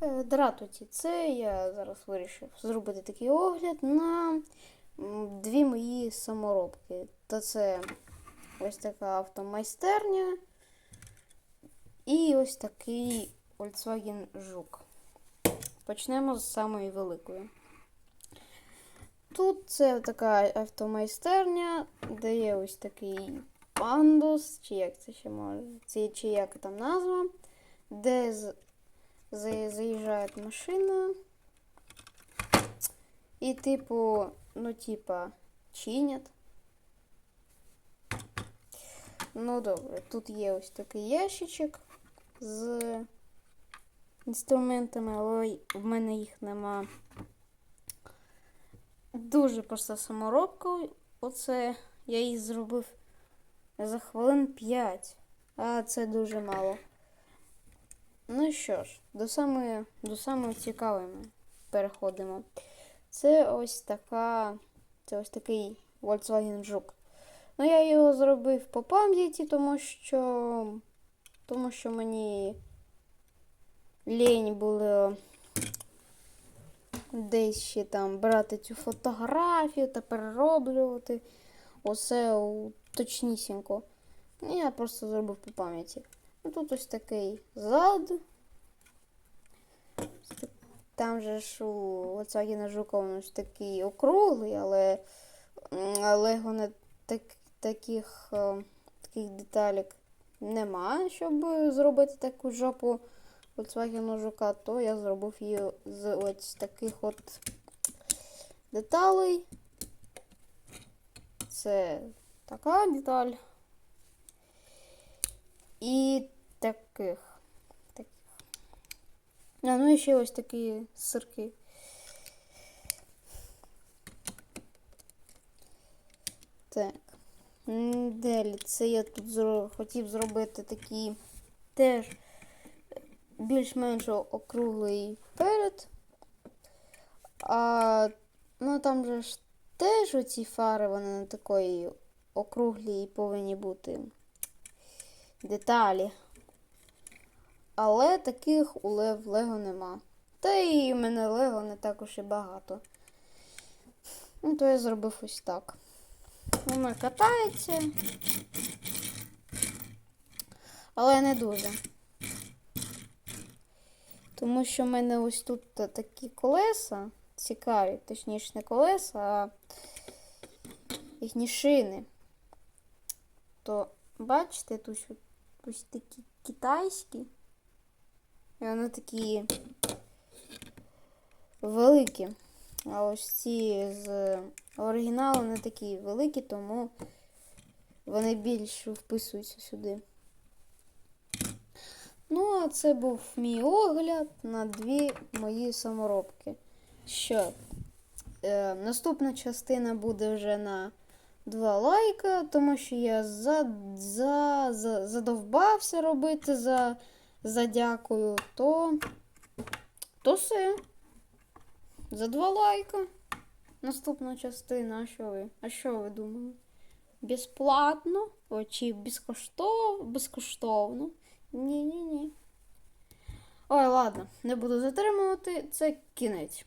Е, Дратуті, це я зараз вирішив зробити такий огляд на дві мої саморобки. Та це ось така автомайстерня і ось такий Volkswagen Жук. Почнемо з самої великої. Тут це така автомайстерня, де є ось такий пандус, чи як це ще може, чи, як там назва, де з, за- заїжджає машина. І, типу, ну, типа, чинять. Ну, добре, тут є ось такий ящичок з інструментами, але в мене їх нема. Дуже проста саморобка. Оце я її зробив за хвилин 5, а це дуже мало. Ну що ж, до самої, до самої цікавої ми переходимо. Це ось така. Це ось такий Volkswagen Жук. Ну, я його зробив по пам'яті, тому що. Тому що мені лінь було десь ще там брати цю фотографію та перероблювати. Усе точнісінько. Ну, Я просто зробив по пам'яті. Ну, тут ось такий зад. Там же ж у Жука він ось такий округлий, але, але його не так, таких, е, таких деталек немає, щоб зробити таку жопу Volkswagen Жука, то я зробив її з ось таких от деталей. Це така деталь. І таких. таких. А, ну і ще ось такі сирки. Так. Далі, це я тут зро- хотів зробити такі теж більш-менш округлий перед. А ну там же ж теж оці фари, вони не такої округлі повинні бути деталі. Але таких у Лев Лего нема. Та і мене Лего не також і багато. Ну, то я зробив ось так. Воно катається. Але не дуже. Тому що в мене ось тут такі колеса цікаві, точніше не колеса, а їхні шини. То бачите, тут ось такі китайські. І вони такі великі. А ось ці з оригіналу не такі великі, тому вони більш вписуються сюди. Ну, а це був мій огляд на дві мої саморобки. Що е, наступна частина буде вже на два лайка, тому що я за, за, за, задовбався робити за, за дякую, то, то все. За два лайка. Наступна частина, а що ви? А що ви думали? Безплатно? О, чи безкоштовно? Безкоштовно? Ні-ні-ні. Ой, ладно, не буду затримувати, це кінець.